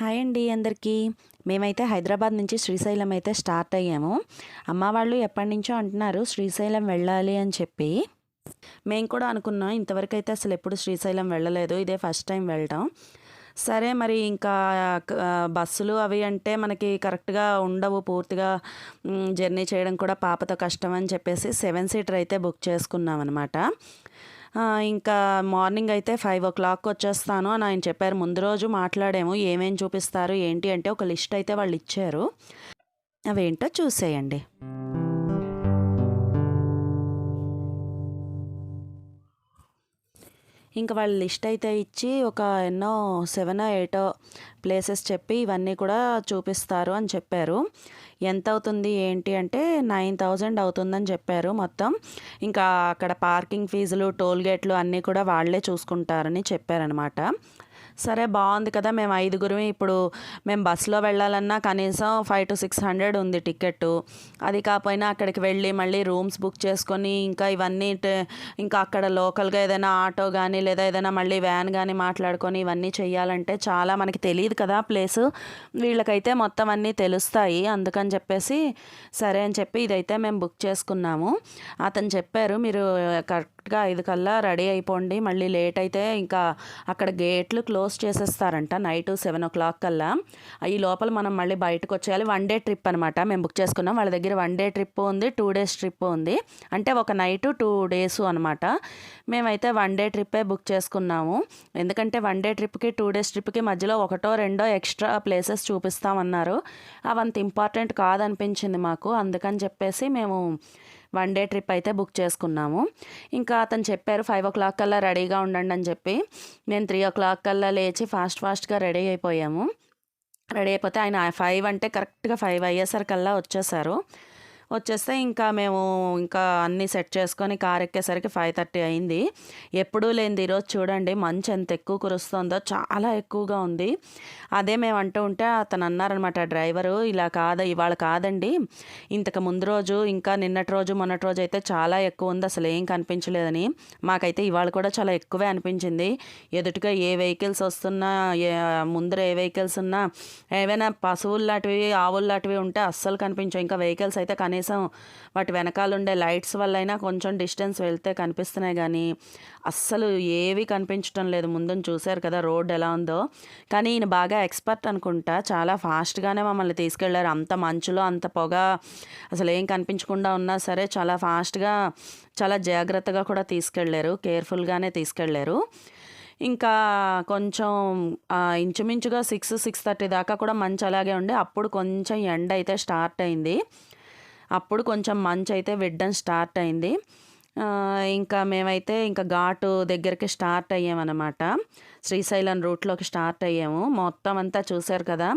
Hi అండి అందరికీ. మేమైతే హైదరాబాద్ నుంచి శ్రీశైలం అయితే స్టార్ట్ అయ్యాము. అమ్మ వాళ్ళు ఎప్పటి నుంచో అంటున్నారు శ్రీశైలం వెళ్ళాలి అని చెప్పి. మేము కూడా అనుకున్నాం ఇంతవరకు అయితే అసలు ఎప్పుడు శ్రీశైలం వెళ్ళలేదు ఇదే ఫస్ట్ టైం వెళ్ళడం సరే మరి ఇంకా బస్సులు అవి అంటే మనకి కరెక్ట్గా ఉండవు పూర్తిగా జర్నీ చేయడం కూడా పాపతో కష్టం అని చెప్పేసి సెవెన్ సీటర్ అయితే బుక్ చేసుకున్నాం అనమాట ఇంకా మార్నింగ్ అయితే ఫైవ్ ఓ క్లాక్ వచ్చేస్తాను అని ఆయన చెప్పారు. ముందు రోజు మాట్లాడాము. ఏమేం చూపిస్తారు ఏంటి అంటే ఒక లిస్ట్ అయితే వాళ్ళు ఇచ్చారు. అవేంటో చూసేయండి. ఇంకా వాళ్ళు లిస్ట్ అయితే ఇచ్చి ఒక ఎన్నో సెవెన్ ఎయిటో ప్లేసెస్ చెప్పి ఇవన్నీ కూడా చూపిస్తారు అని చెప్పారు. ఎంత అవుతుంది ఏంటి అంటే నైన్ థౌజండ్ అవుతుందని చెప్పారు మొత్తం. ఇంకా అక్కడ పార్కింగ్ ఫీజులు టోల్ గేట్లు అన్నీ కూడా వాళ్ళే చూసుకుంటారని చెప్పారనమాట సరే బాగుంది కదా మేము ఐదుగురు ఇప్పుడు మేము బస్సులో వెళ్ళాలన్నా కనీసం ఫైవ్ టు సిక్స్ హండ్రెడ్ ఉంది టికెట్ అది కాకపోయినా అక్కడికి వెళ్ళి మళ్ళీ రూమ్స్ బుక్ చేసుకొని ఇంకా ఇవన్నీ ఇంకా అక్కడ లోకల్గా ఏదైనా ఆటో కానీ లేదా ఏదైనా మళ్ళీ వ్యాన్ కానీ మాట్లాడుకొని ఇవన్నీ చేయాలంటే చాలా మనకి తెలియదు కదా ప్లేస్. వీళ్ళకైతే మొత్తం అన్నీ తెలుస్తాయి అందుకని చెప్పేసి సరే అని చెప్పి ఇదైతే మేము బుక్ చేసుకున్నాము. అతను చెప్పారు మీరు కరెక్ట్గా ఐదు కల్లా రెడీ అయిపోండి. మళ్ళీ లేట్ అయితే ఇంకా అక్కడ గేట్లు క్లోజ్ చేసేస్తారంట నైట్ సెవెన్ ఓ క్లాక్ కల్లా. ఈ లోపల మనం మళ్ళీ బయటకు వచ్చేయాలి. వన్ డే ట్రిప్ అనమాట మేము బుక్ చేసుకున్నాం. వాళ్ళ దగ్గర వన్ డే ట్రిప్ ఉంది టూ డేస్ ట్రిప్ ఉంది. అంటే ఒక నైట్ టూ డేస్ అనమాట మేమైతే వన్ డే ట్రిప్పే బుక్ చేసుకున్నాము. ఎందుకంటే వన్ డే ట్రిప్కి టూ డేస్ ట్రిప్కి మధ్యలో ఒకటో రెండో ఎక్స్ట్రా ప్లేసెస్ చూపిస్తామన్నారు. అవంత ఇంపార్టెంట్ కాదనిపించింది మాకు. అందుకని చెప్పేసి మేము వన్ డే ట్రిప్ అయితే బుక్ చేసుకున్నాము. ఇంకా అతను చెప్పారు ఫైవ్ ఓ క్లాక్ కల్లా రెడీగా ఉండండి అని చెప్పి. నేను త్రీ ఓ క్లాక్ కల్లా లేచి ఫాస్ట్ ఫాస్ట్గా రెడీ అయిపోయాము. రెడీ అయిపోతే ఆయన ఫైవ్ అంటే కరెక్ట్గా ఫైవ్ అయ్యేసరికల్లా వచ్చేసారు. వచ్చేస్తే ఇంకా మేము ఇంకా అన్నీ సెట్ చేసుకొని కార్ ఎక్కేసరికి ఫైవ్ థర్టీ అయింది. ఎప్పుడూ లేనిది ఈరోజు చూడండి మంచు ఎంత ఎక్కువ కురుస్తుందో చాలా ఎక్కువగా ఉంది. అదే మేము అంటూ ఉంటే అతను అన్నారనమాట డ్రైవరు ఇలా కాదు ఇవాళ కాదండి. ఇంతకు ముందు రోజు ఇంకా నిన్నటి రోజు మొన్నటి రోజు అయితే చాలా ఎక్కువ ఉంది అసలు ఏం కనిపించలేదని. మాకైతే ఇవాళ కూడా చాలా ఎక్కువే అనిపించింది. ఎదుటిగా ఏ వెహికల్స్ వస్తున్నా ముందర ఏ వెహికల్స్ ఉన్నా ఏవైనా పశువులు లాంటివి ఆవులు లాంటివి ఉంటే అస్సలు కనిపించవు. ఇంకా వెహికల్స్ అయితే కనీసం కనీసం వాటి వెనకాల ఉండే లైట్స్ వల్ల అయినా కొంచెం డిస్టెన్స్ వెళ్తే కనిపిస్తున్నాయి కానీ అస్సలు ఏవి కనిపించడం లేదు. ముందుని చూశారు కదా రోడ్ ఎలా ఉందో. కానీ ఈయన బాగా ఎక్స్పర్ట్ అనుకుంటా. చాలా ఫాస్ట్గానే మమ్మల్ని తీసుకెళ్ళారు. అంత మంచులో అంత పొగ అసలు ఏం కనిపించకుండా ఉన్నా సరే చాలా ఫాస్ట్గా చాలా జాగ్రత్తగా కూడా తీసుకెళ్ళారు. కేర్ఫుల్గానే తీసుకెళ్ళారు. ఇంకా కొంచెం ఇంచుమించుగా సిక్స్ సిక్స్ థర్టీ దాకా కూడా మంచి అలాగే ఉండే. అప్పుడు కొంచెం ఎండ అయితే స్టార్ట్ అయింది. అప్పుడు కొంచెం మంచు అయితే వెడ్డం స్టార్ట్ అయింది. ఇంకా మేమైతే ఇంకా ఘాటు దగ్గరికి స్టార్ట్ అయ్యామన్నమాట. శ్రీశైలం రూట్లోకి స్టార్ట్ అయ్యాము. మొత్తం అంతా చూశారు కదా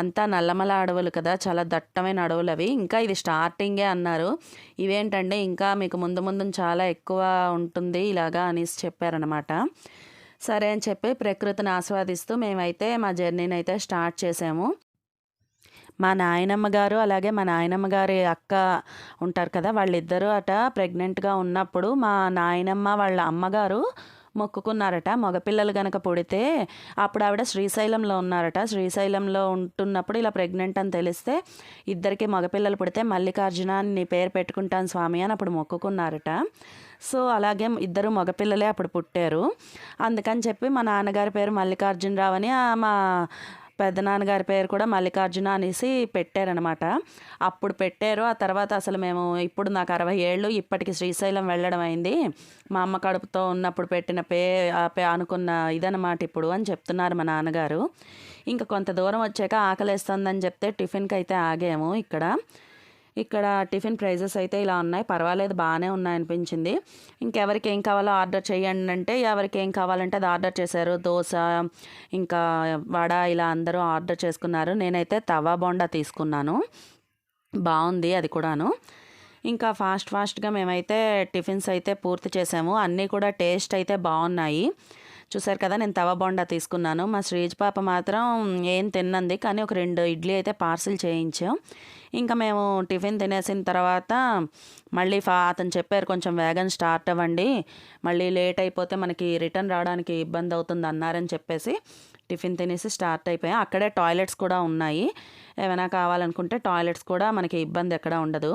అంతా నల్లమల అడవులు కదా చాలా దట్టమైన అడవులు అవి. ఇంకా ఇది స్టార్టింగే అన్నారు. ఇవేంటంటే ఇంకా మీకు ముందు ముందు చాలా ఎక్కువ ఉంటుంది ఇలాగా అనేసి చెప్పారనమాట సరే అని చెప్పి ప్రకృతిని ఆస్వాదిస్తూ మేమైతే మా జర్నీని అయితే స్టార్ట్ చేసాము. మా నాయనమ్మ గారు అలాగే మా నాయనమ్మ గారి అక్క ఉంటారు కదా వాళ్ళిద్దరూ అట ప్రెగ్నెంట్గా ఉన్నప్పుడు మా నాయనమ్మ వాళ్ళ అమ్మగారు మొక్కుకున్నారట. మగపిల్లలు గనక పుడితే అప్పుడు ఆవిడ శ్రీశైలంలో ఉన్నారట. శ్రీశైలంలో ఉంటున్నప్పుడు ఇలా ప్రెగ్నెంట్ అని తెలిస్తే ఇద్దరికి మగపిల్లలు పుడితే మల్లికార్జున అని నీ పేరు పెట్టుకుంటాను స్వామి అని అప్పుడు మొక్కుకున్నారట. సో అలాగే ఇద్దరు మగపిల్లలే అప్పుడు పుట్టారు. అందుకని చెప్పి మా నాన్నగారి పేరు మల్లికార్జునరావు అని మా పెద్దనాన్నగారి పేరు కూడా మల్లికార్జున అనేసి పెట్టారనమాట. అప్పుడు పెట్టారు. ఆ తర్వాత అసలు మేము ఇప్పుడు నాకు అరవై ఏళ్ళు ఇప్పటికి శ్రీశైలం వెళ్ళడం అయింది. మా అమ్మ కడుపుతో ఉన్నప్పుడు పెట్టిన పే పే అనుకున్న ఇదనమాట ఇప్పుడు అని చెప్తున్నారు మా నాన్నగారు. ఇంకా కొంత దూరం వచ్చాక ఆకలేస్తుందని చెప్తే టిఫిన్కి అయితే ఆగాము ఇక్కడ. ఇక్కడ టిఫిన్ ప్రైజెస్ అయితే ఇలా ఉన్నాయి. పర్వాలేదు బాగానే ఉన్నాయి అనిపించింది ఇంకెవరికి ఏం కావాలో ఆర్డర్ చేయండి అంటే ఎవరికి ఏం కావాలంటే అది ఆర్డర్ చేశారు. దోశ ఇంకా వడ ఇలా అందరూ ఆర్డర్ చేసుకున్నారు. నేనైతే తవా బోండా తీసుకున్నాను. బాగుంది అది కూడాను. ఇంకా ఫాస్ట్ ఫాస్ట్గా మేమైతే టిఫిన్స్ అయితే పూర్తి చేసాము. అన్నీ కూడా టేస్ట్ అయితే బాగున్నాయి. చూసారు కదా నేను తవ బోండా తీసుకున్నాను. మా శ్రీజ్ పాప మాత్రం ఏం తిన్నంది కానీ ఒక రెండు ఇడ్లీ అయితే పార్సిల్ చేయించాం. ఇంకా మేము టిఫిన్ తినేసిన తర్వాత మళ్ళీ ఫా అతను చెప్పారు కొంచెం వేగన్ స్టార్ట్ అవ్వండి. మళ్ళీ లేట్ అయిపోతే మనకి రిటర్న్ రావడానికి ఇబ్బంది అవుతుంది అన్నారని చెప్పేసి టిఫిన్ తినేసి స్టార్ట్ అయిపోయాం. అక్కడే టాయిలెట్స్ కూడా ఉన్నాయి. ఏమైనా కావాలనుకుంటే టాయిలెట్స్ కూడా మనకి ఇబ్బంది ఎక్కడ ఉండదు.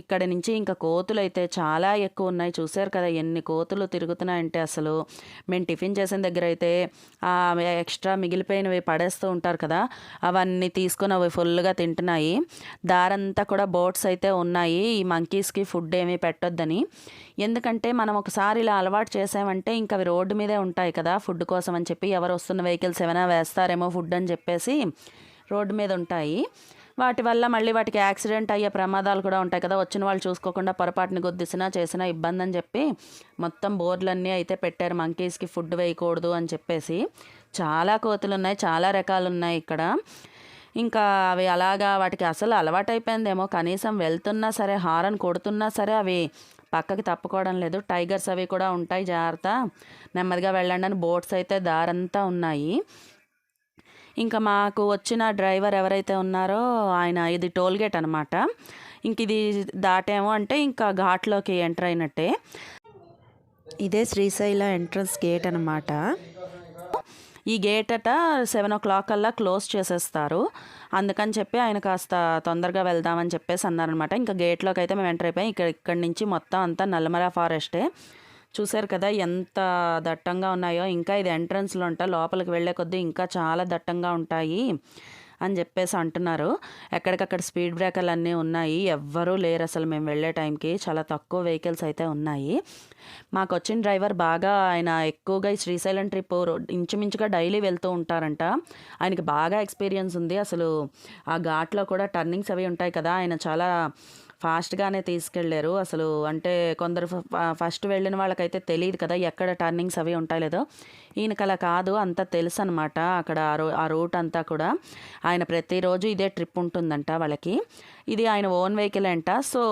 ఇక్కడ నుంచి ఇంకా కోతులు అయితే చాలా ఎక్కువ ఉన్నాయి. చూసారు కదా ఎన్ని కోతులు తిరుగుతున్నాయంటే అసలు. మేము టిఫిన్ చేసిన దగ్గర అయితే ఎక్స్ట్రా మిగిలిపోయినవి పడేస్తూ ఉంటారు కదా అవన్నీ తీసుకొని అవి ఫుల్గా తింటున్నాయి. దా దారంతా కూడా బోట్స్ అయితే ఉన్నాయి. ఈ మంకీస్కి ఫుడ్ ఏమీ పెట్టొద్దని. ఎందుకంటే మనం ఒకసారి ఇలా అలవాటు చేసామంటే ఇంకా అవి రోడ్డు మీదే ఉంటాయి కదా ఫుడ్ కోసం అని చెప్పి ఎవరు వస్తున్న వెహికల్స్ ఏమైనా వేస్తారేమో ఫుడ్ అని చెప్పేసి రోడ్డు మీద ఉంటాయి. వాటి వల్ల మళ్ళీ వాటికి యాక్సిడెంట్ అయ్యే ప్రమాదాలు కూడా ఉంటాయి కదా వచ్చిన వాళ్ళు చూసుకోకుండా పొరపాటుని గుద్దిసినా చేసినా ఇబ్బంది అని చెప్పి మొత్తం బోర్లన్నీ అయితే పెట్టారు మంకీస్కి ఫుడ్ వేయకూడదు అని చెప్పేసి. చాలా కోతులు ఉన్నాయి చాలా రకాలు ఉన్నాయి ఇక్కడ. ఇంకా అవి అలాగా వాటికి అసలు అలవాటైపోయిందేమో. కనీసం వెళ్తున్నా సరే హారన్ కొడుతున్నా సరే అవి పక్కకి తప్పుకోవడం లేదు. టైగర్స్ అవి కూడా ఉంటాయి జాగ్రత్త. నెమ్మదిగా వెళ్ళండి అని బోట్స్ అయితే దారంతా ఉన్నాయి. ఇంకా మాకు వచ్చిన డ్రైవర్ ఎవరైతే ఉన్నారో ఆయన ఇది టోల్గేట్ అనమాట ఇంక ఇది దాటేమో అంటే ఇంకా ఘాట్లోకి ఎంటర్ అయినట్టే. ఇదే శ్రీశైల ఎంట్రన్స్ గేట్ అనమాట ఈ గేట్ అట సెవెన్ ఓ క్లాక్ అల్లా క్లోజ్ చేసేస్తారు. అందుకని చెప్పి ఆయన కాస్త తొందరగా వెళ్దామని చెప్పేసి అన్నారనమాట. ఇంకా గేట్లోకి అయితే మేము ఎంటర్ అయిపోయాం. ఇక్కడ ఇక్కడి నుంచి మొత్తం అంతా నల్లమల ఫారెస్టే. చూసారు కదా ఎంత దట్టంగా ఉన్నాయో. ఇంకా ఇది ఎంట్రన్స్లో ఉంటా లోపలికి వెళ్ళే కొద్దీ ఇంకా చాలా దట్టంగా ఉంటాయి. అని చెప్పేసి అంటున్నారు. ఎక్కడికక్కడ స్పీడ్ బ్రేకర్లు అన్నీ ఉన్నాయి. ఎవ్వరూ లేరు అసలు. మేము వెళ్ళే టైంకి చాలా తక్కువ వెహికల్స్ అయితే ఉన్నాయి. మాకు వచ్చిన డ్రైవర్ బాగా ఆయన ఎక్కువగా ఈ శ్రీశైలం ట్రిప్ ఇంచుమించుగా డైలీ వెళ్తూ ఉంటారంట. ఆయనకి బాగా ఎక్స్పీరియన్స్ ఉంది. అసలు ఆ ఘాట్లో కూడా టర్నింగ్స్ అవి ఉంటాయి కదా. ఆయన చాలా ఫాస్ట్గానే తీసుకెళ్ళారు. అసలు అంటే కొందరు ఫస్ట్ వెళ్ళిన వాళ్ళకైతే తెలియదు కదా ఎక్కడ టర్నింగ్స్ అవి ఉంటాయి లేదో. ఈయనకి అలా కాదు అంతా తెలుసు అనమాట అక్కడ ఆ రూట్ అంతా కూడా. ఆయన ప్రతిరోజు ఇదే ట్రిప్ ఉంటుందంట వాళ్ళకి. ఇది ఆయన ఓన్ వెహికల్ అంట సో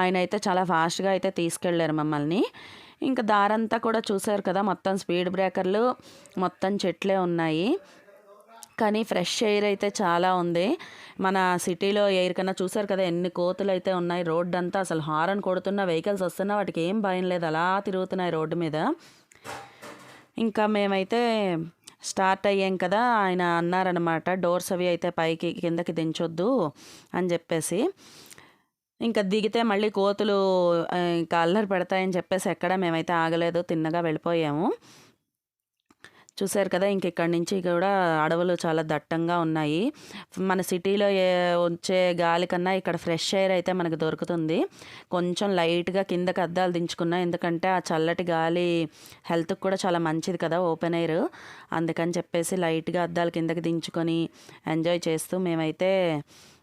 ఆయన అయితే చాలా ఫాస్ట్గా అయితే తీసుకెళ్ళారు మమ్మల్ని. ఇంకా దారంతా కూడా చూసారు కదా మొత్తం స్పీడ్ బ్రేకర్లు మొత్తం చెట్లే ఉన్నాయి. కానీ ఫ్రెష్ ఎయిర్ అయితే చాలా ఉంది. మన సిటీలో ఎయిర్ కన్నా చూసారు కదా ఎన్ని కోతులు అయితే ఉన్నాయి. రోడ్డు అంతా అసలు హారన్ కొడుతున్న వెహికల్స్ వస్తున్నా వాటికి ఏం భయం లేదు. అలా తిరుగుతున్నాయి రోడ్డు మీద. ఇంకా మేమైతే స్టార్ట్ అయ్యాం కదా ఆయన అన్నారనమాట డోర్స్ అవి అయితే పైకి కిందకి దించొద్దు అని చెప్పేసి. ఇంకా దిగితే మళ్ళీ కోతులు ఇంకా అల్లరి పెడతాయని చెప్పేసి ఎక్కడ మేమైతే ఆగలేదు తిన్నగా వెళ్ళిపోయాము. చూసారు కదా ఇంకెక్కడి నుంచి కూడా అడవులు చాలా దట్టంగా ఉన్నాయి. మన సిటీలో వచ్చే గాలి కన్నా ఇక్కడ ఫ్రెష్ ఎయిర్ అయితే మనకు దొరుకుతుంది. కొంచెం లైట్గా కిందకి అద్దాలు దించుకున్నా ఎందుకంటే ఆ చల్లటి గాలి హెల్త్కి కూడా చాలా మంచిది కదా ఓపెన్ ఎయిర్. అందుకని చెప్పేసి లైట్గా అద్దాలు కిందకి దించుకొని ఎంజాయ్ చేస్తూ మేమైతే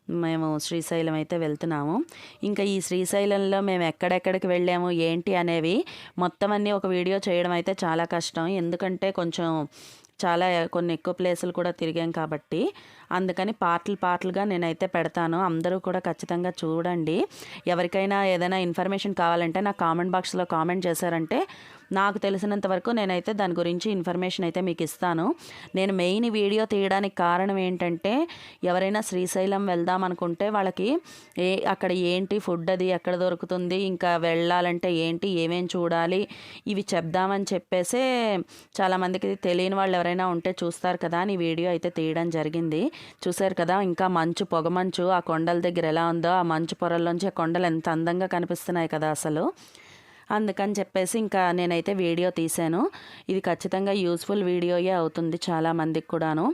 మేము శ్రీశైలం అయితే వెళ్తున్నాము. ఇంకా ఈ శ్రీశైలంలో మేము ఎక్కడెక్కడికి వెళ్ళాము ఏంటి అనేవి మొత్తం అన్నీ ఒక వీడియో చేయడం అయితే చాలా కష్టం. ఎందుకంటే కొంచెం చాలా కొన్ని ఎక్కువ ప్లేసులు కూడా తిరిగాం కాబట్టి అందుకని పాటలు పాటలుగా నేనైతే పెడతాను. అందరూ కూడా ఖచ్చితంగా చూడండి. ఎవరికైనా ఏదైనా ఇన్ఫర్మేషన్ కావాలంటే నా కామెంట్ బాక్స్లో కామెంట్ చేశారంటే నాకు తెలిసినంత వరకు నేనైతే దాని గురించి ఇన్ఫర్మేషన్ అయితే మీకు ఇస్తాను. నేను మెయిన్ వీడియో తీయడానికి కారణం ఏంటంటే ఎవరైనా శ్రీశైలం వెళ్దాం అనుకుంటే వాళ్ళకి ఏ అక్కడ ఏంటి ఫుడ్ అది ఎక్కడ దొరుకుతుంది ఇంకా వెళ్ళాలంటే ఏంటి ఏమేం చూడాలి ఇవి చెప్దామని చెప్పేసే చాలామందికి తెలియని వాళ్ళు ఎవరైనా ఉంటే చూస్తారు కదా అని వీడియో అయితే తీయడం జరిగింది. చూశారు కదా ఇంకా మంచు పొగ మంచు ఆ కొండల దగ్గర ఎలా ఉందో ఆ మంచు పొరల్లోంచి ఆ కొండలు ఎంత అందంగా కనిపిస్తున్నాయి కదా అసలు. అందుకని చెప్పేసి ఇంకా నేనైతే వీడియో తీశాను. ఇది ఖచ్చితంగా యూస్ఫుల్ వీడియోయే అవుతుంది చాలామందికి కూడాను.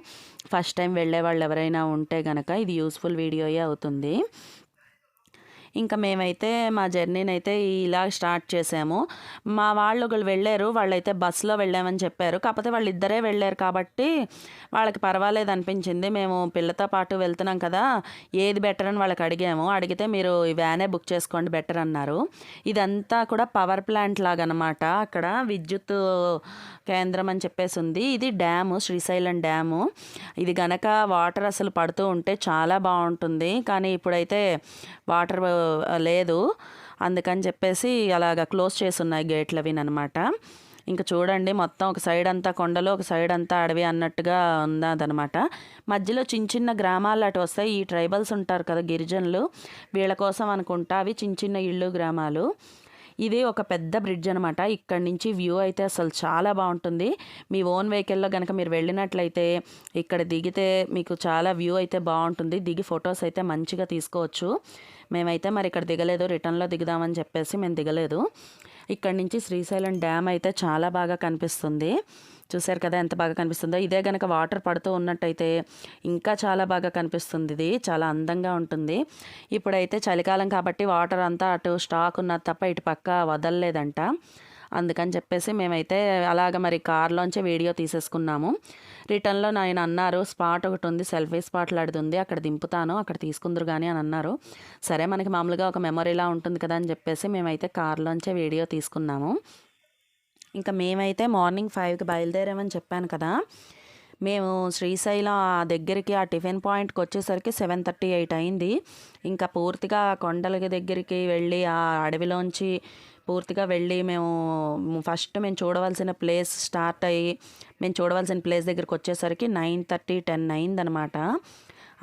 ఫస్ట్ టైం వెళ్ళే వాళ్ళు ఎవరైనా ఉంటే కనుక ఇది యూస్ఫుల్ వీడియోయే అవుతుంది. ఇంకా మేమైతే మా జర్నీని అయితే ఇలా స్టార్ట్ చేసాము. మా వాళ్ళు ఒకళ్ళు వెళ్ళారు వాళ్ళైతే బస్సులో వెళ్ళామని చెప్పారు. కాకపోతే వాళ్ళు ఇద్దరే వెళ్ళారు కాబట్టి వాళ్ళకి పర్వాలేదు అనిపించింది. మేము పిల్లతో పాటు వెళ్తున్నాం కదా ఏది బెటర్ అని వాళ్ళకి అడిగాము. అడిగితే మీరు ఈ వ్యానే బుక్ చేసుకోండి బెటర్ అన్నారు. ఇదంతా కూడా పవర్ ప్లాంట్ లాగా అనమాట అక్కడ విద్యుత్ కేంద్రం అని చెప్పేసి ఉంది. ఇది డ్యాము శ్రీశైలం డ్యాము. ఇది గనక వాటర్ అసలు పడుతూ ఉంటే చాలా బాగుంటుంది. కానీ ఇప్పుడైతే వాటర్ లేదు. అందుకని చెప్పేసి అలాగ క్లోజ్ చేసి ఉన్నాయి గేట్లు అవి అనమాట ఇంకా చూడండి మొత్తం ఒక సైడ్ అంతా కొండలు ఒక సైడ్ అంతా అడవి అన్నట్టుగా ఉందనమాట మధ్యలో చిన్న చిన్న గ్రామాలు అటు వస్తాయి. ఈ ట్రైబల్స్ ఉంటారు కదా గిరిజనులు వీళ్ళ కోసం అనుకుంటా అవి చిన్న చిన్న ఇళ్ళు గ్రామాలు. ఇది ఒక పెద్ద బ్రిడ్జ్ అనమాట ఇక్కడ నుంచి వ్యూ అయితే అసలు చాలా బాగుంటుంది. మీ ఓన్ వెహికల్లో కనుక మీరు వెళ్ళినట్లయితే ఇక్కడ దిగితే మీకు చాలా వ్యూ అయితే బాగుంటుంది. దిగి ఫొటోస్ అయితే మంచిగా తీసుకోవచ్చు. మేమైతే మరి ఇక్కడ దిగలేదు రిటర్న్లో దిగుదామని చెప్పేసి మేము దిగలేదు. ఇక్కడ నుంచి శ్రీశైలం డ్యామ్ అయితే చాలా బాగా కనిపిస్తుంది. చూసారు కదా ఎంత బాగా కనిపిస్తుందో. ఇదే కనుక వాటర్ పడుతూ ఉన్నట్టయితే ఇంకా చాలా బాగా కనిపిస్తుంది. ఇది చాలా అందంగా ఉంటుంది. ఇప్పుడైతే చలికాలం కాబట్టి వాటర్ అంతా అటు స్టాక్ ఉన్నది తప్ప ఇటు పక్క వదలలేదంట. అందుకని చెప్పేసి మేమైతే అలాగ మరి కార్లోంచి వీడియో తీసేసుకున్నాము. రిటర్న్లో ఆయన అన్నారు స్పాట్ ఒకటి ఉంది సెల్ఫీ స్పాట్ లాంటిది ఉంది అక్కడ దింపుతాను అక్కడ తీసుకుందరు కానీ అని అన్నారు. సరే మనకి మామూలుగా ఒక మెమొరీలా ఉంటుంది కదా అని చెప్పేసి మేమైతే కార్లోంచే వీడియో తీసుకున్నాము. ఇంకా మేమైతే మార్నింగ్ ఫైవ్కి బయలుదేరామని చెప్పాను కదా మేము శ్రీశైలం ఆ దగ్గరికి ఆ టిఫిన్ పాయింట్కి వచ్చేసరికి సెవెన్ థర్టీ ఎయిట్ అయింది. ఇంకా పూర్తిగా కొండల దగ్గరికి వెళ్ళి ఆ అడవిలోంచి పూర్తిగా వెళ్ళి మేము ఫస్ట్ మేము చూడవలసిన ప్లేస్ స్టార్ట్ అయ్యి మేము చూడవలసిన ప్లేస్ దగ్గరికి వచ్చేసరికి నైన్ థర్టీ టెన్ అయిందనమాట.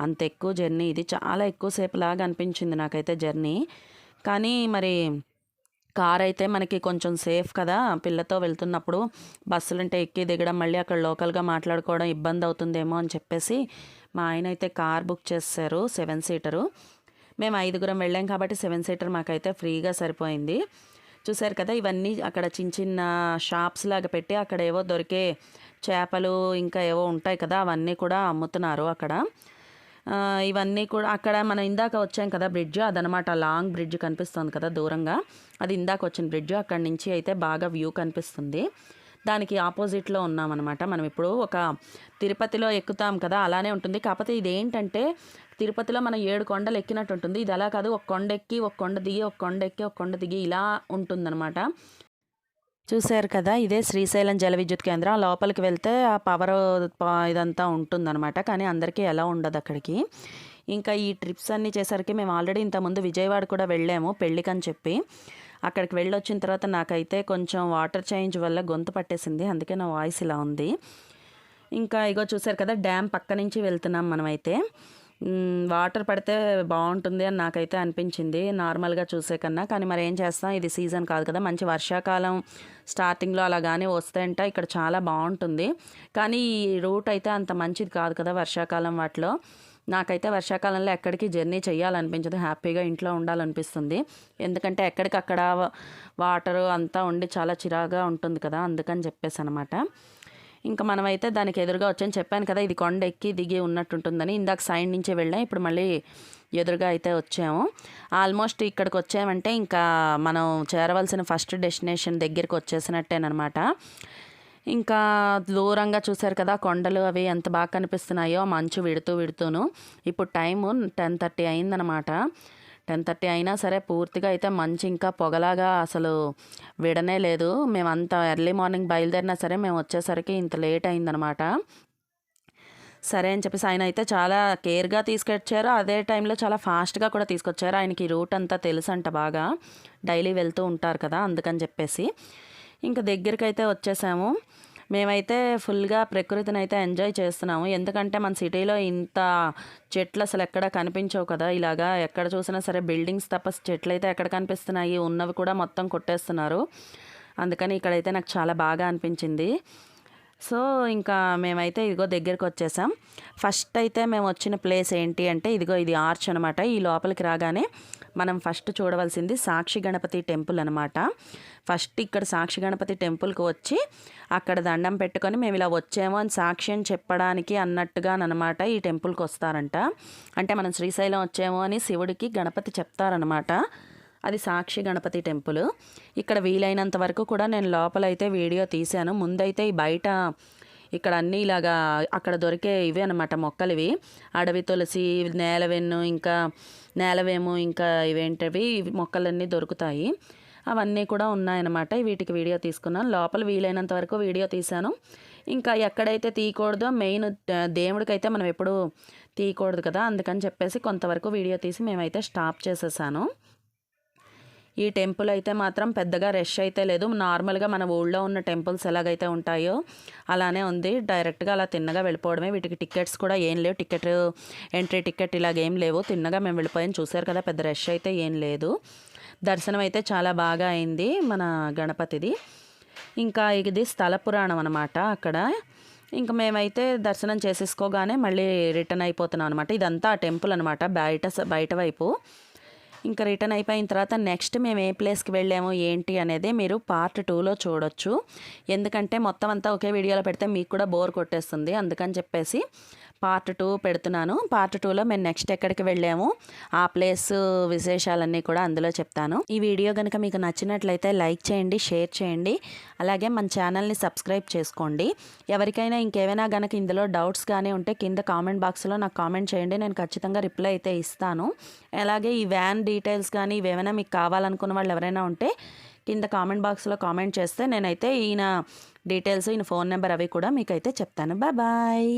అంత ఎక్కువ జర్నీ ఇది చాలా ఎక్కువసేపు లాగా అనిపించింది నాకైతే జర్నీ. కానీ మరి కార్ అయితే మనకి కొంచెం సేఫ్ కదా పిల్లతో వెళ్తున్నప్పుడు. బస్సులు అంటే ఎక్కి దిగడం మళ్ళీ అక్కడ లోకల్గా మాట్లాడుకోవడం ఇబ్బంది అవుతుందేమో అని చెప్పేసి మా ఆయన అయితే కార్ బుక్ చేశారు సెవెన్ సీటరు. మేము ఐదుగురం వెళ్ళాం కాబట్టి సెవెన్ సీటర్ మాకైతే ఫ్రీగా సరిపోయింది. చూసారు కదా ఇవన్నీ అక్కడ చిన్న చిన్న షాప్స్ లాగా పెట్టి అక్కడ ఏవో దొరికే చేపలు ఇంకా ఏవో ఉంటాయి కదా అవన్నీ కూడా అమ్ముతున్నారు అక్కడ. ఇవన్నీ కూడా అక్కడ మనం ఇందాక వచ్చాం కదా బ్రిడ్జ్ అదనమాట లాంగ్ బ్రిడ్జ్ కనిపిస్తుంది కదా దూరంగా. అది ఇందాక వచ్చిన బ్రిడ్జ్ అక్కడి నుంచి అయితే బాగా వ్యూ కనిపిస్తుంది. దానికి ఆపోజిట్లో ఉన్నామన్నమాట. మనం ఇప్పుడు ఒక తిరుపతిలో ఎక్కుతాం కదా అలానే ఉంటుంది. కాకపోతే ఇది ఏంటంటే తిరుపతిలో మనం ఏడు కొండలు ఎక్కినట్టు ఉంటుంది. ఇది అలా కాదు ఒక కొండ ఎక్కి ఒక కొండ దిగి ఒక కొండ ఎక్కి ఒక కొండ దిగి ఇలా ఉంటుందన్నమాట. చూశారు కదా ఇదే శ్రీశైలం జల విద్యుత్ కేంద్రం. లోపలికి వెళ్తే ఆ పవర్ ఇదంతా ఉంటుందన్నమాట. కానీ అందరికీ ఎలా ఉండదు అక్కడికి. ఇంకా ఈ ట్రిప్స్ అన్నీ చేసరికి మేము ఆల్రెడీ ఇంతకుముందు విజయవాడ కూడా వెళ్ళాము పెళ్ళికని చెప్పి. అక్కడికి వెళ్ళొచ్చిన తర్వాత నాకైతే కొంచెం వాటర్ చేంజ్ వల్ల గొంతు పట్టేసింది. అందుకే నా వాయిస్ ఇలా ఉంది. ఇంకా ఇగో చూసారు కదా డ్యామ్ పక్క నుంచి వెళ్తున్నాం మనమైతే. వాటర్ పడితే బాగుంటుంది అని నాకైతే అనిపించింది నార్మల్గా చూసే కన్నా. కానీ మరి ఏం చేస్తాం? ఇది సీజన్ కాదు కదా. మంచి వర్షాకాలం స్టార్టింగ్లో అలాగానే వస్తాయంట ఇక్కడ చాలా బాగుంటుంది. కానీ ఈ రూట్ అయితే అంత మంచిది కాదు కదా వర్షాకాలం వాటిలో. నాకైతే వర్షాకాలంలో ఎక్కడికి జర్నీ చేయాలనిపించదు హ్యాపీగా ఇంట్లో ఉండాలనిపిస్తుంది. ఎందుకంటే ఎక్కడికక్కడ వాటరు అంతా ఉండి చాలా చిరాగా ఉంటుంది కదా. అందుకని చెప్పేసి అనమాట ఇంకా మనమైతే దానికి ఎదురుగా వచ్చాను చెప్పాను కదా ఇది కొండ ఎక్కి దిగి ఉన్నట్టుంటుందని. ఇందాక సైడ్ నుంచే వెళ్ళాం ఇప్పుడు మళ్ళీ ఎదురుగా అయితే వచ్చాము. ఆల్మోస్ట్ ఇక్కడికి వచ్చామంటే ఇంకా మనం చేరవలసిన ఫస్ట్ డెస్టినేషన్ దగ్గరికి వచ్చేసినట్టేనమాట ఇంకా దూరంగా చూశారు కదా కొండలు అవి ఎంత బాగా కనిపిస్తున్నాయో మంచు విడుతూ విడుతూను. ఇప్పుడు టైము టెన్ థర్టీ అయిందనమాట టెన్ థర్టీ అయినా సరే పూర్తిగా అయితే మంచి ఇంకా పొగలాగా అసలు విడనే లేదు. మేము అంత ఎర్లీ మార్నింగ్ బయలుదేరినా సరే మేము వచ్చేసరికి ఇంత లేట్ అయిందనమాట. సరే అని చెప్పేసి ఆయన అయితే చాలా కేర్గా తీసుకొచ్చారు. అదే టైంలో చాలా ఫాస్ట్గా కూడా తీసుకొచ్చారు. ఆయనకి రూట్ అంతా తెలుసు అంట బాగా. డైలీ వెళ్తూ ఉంటారు కదా అందుకని చెప్పేసి. ఇంకా దగ్గరికి అయితే వచ్చేసాము. మేమైతే ఫుల్గా ప్రకృతిని అయితే ఎంజాయ్ చేస్తున్నాము. ఎందుకంటే మన సిటీలో ఇంత చెట్లు అసలు ఎక్కడ కనిపించవు కదా. ఇలాగా ఎక్కడ చూసినా సరే బిల్డింగ్స్ తప్ప చెట్లు అయితే ఎక్కడ కనిపిస్తున్నాయి? ఉన్నవి కూడా మొత్తం కొట్టేస్తున్నారు. అందుకని ఇక్కడైతే నాకు చాలా బాగా అనిపించింది. సో ఇంకా మేమైతే ఇదిగో దగ్గరికి వచ్చేసాం. ఫస్ట్ అయితే మేము వచ్చిన ప్లేస్ ఏంటి అంటే ఇదిగో ఇది ఆర్చ్ అనమాట ఈ లోపలికి రాగానే మనం ఫస్ట్ చూడవలసింది సాక్షి గణపతి టెంపుల్ అనమాట ఫస్ట్ ఇక్కడ సాక్షి గణపతి టెంపుల్కి వచ్చి అక్కడ దండం పెట్టుకొని మేము ఇలా వచ్చాము అని సాక్ష్యం చెప్పడానికి అన్నట్టుగా అనమాట ఈ టెంపుల్కి వస్తారంట. అంటే మనం శ్రీశైలం వచ్చాము అని శివుడికి గణపతి చెప్తారనమాట అది సాక్షి గణపతి టెంపుల్. ఇక్కడ వీలైనంత వరకు కూడా నేను లోపలైతే వీడియో తీశాను. ముందైతే ఈ బయట ఇక్కడ అన్నీ ఇలాగా అక్కడ దొరికే ఇవే అనమాట మొక్కలు ఇవి అడవి తులసి నేలవెన్ను ఇంకా నేలవేము ఇంకా ఇవేంటివి మొక్కలన్నీ దొరుకుతాయి. అవన్నీ కూడా ఉన్నాయన్నమాట. వీటికి వీడియో తీసుకున్నాను లోపల వీలైనంత వరకు వీడియో తీశాను. ఇంకా ఎక్కడైతే తీయకూడదో మెయిన్ దేవుడికైతే మనం ఎప్పుడు తీయకూడదు కదా. అందుకని చెప్పేసి కొంతవరకు వీడియో తీసి మేమైతే స్టాప్ చేసేసాను. ఈ టెంపుల్ అయితే మాత్రం పెద్దగా రష్ అయితే లేదు. నార్మల్గా మన ఊళ్ళో ఉన్న టెంపుల్స్ ఎలాగైతే ఉంటాయో అలానే ఉంది. డైరెక్ట్గా అలా తిన్నగా వెళ్ళిపోవడమే. వీటికి టికెట్స్ కూడా ఏం లేవు. టికెట్ ఎంట్రీ టికెట్ ఇలాగేం లేవు. తిన్నగా మేము వెళ్ళిపోయాం. చూసారు కదా పెద్ద రష్ అయితే ఏం లేదు. దర్శనం అయితే చాలా బాగా అయింది మన గణపతిది. ఇంకా ఇది స్థల పురాణం అనమాట అక్కడ. ఇంకా మేమైతే దర్శనం చేసేసుకోగానే మళ్ళీ రిటర్న్ అయిపోతున్నాం అనమాట ఇదంతా ఆ టెంపుల్ అనమాట బయట బయట వైపు. ఇంకా రిటర్న్ అయిపోయిన తర్వాత నెక్స్ట్ మేము ఏ ప్లేస్కి వెళ్ళాము ఏంటి అనేది మీరు పార్ట్ టూలో చూడొచ్చు. ఎందుకంటే మొత్తం అంతా ఒకే వీడియోలో పెడితే మీకు కూడా బోర్ కొట్టేస్తుంది. అందుకని చెప్పేసి పార్ట్ టూ పెడుతున్నాను. పార్ట్ టూలో మేము నెక్స్ట్ ఎక్కడికి వెళ్ళాము ఆ ప్లేస్ విశేషాలన్నీ కూడా అందులో చెప్తాను. ఈ వీడియో కనుక మీకు నచ్చినట్లయితే లైక్ చేయండి షేర్ చేయండి. అలాగే మన ఛానల్ని సబ్స్క్రైబ్ చేసుకోండి. ఎవరికైనా ఇంకేమైనా కనుక ఇందులో డౌట్స్ కానీ ఉంటే కింద కామెంట్ బాక్స్లో నాకు కామెంట్ చేయండి. నేను ఖచ్చితంగా రిప్లై అయితే ఇస్తాను. అలాగే ఈ వ్యాన్ డీటెయిల్స్ కానీ ఇవేమైనా మీకు కావాలనుకున్న వాళ్ళు ఎవరైనా ఉంటే కింద కామెంట్ బాక్స్లో కామెంట్ చేస్తే నేనైతే ఈయన డీటెయిల్స్ ఈయన ఫోన్ నెంబర్ అవి కూడా మీకైతే చెప్తాను. Bye bye.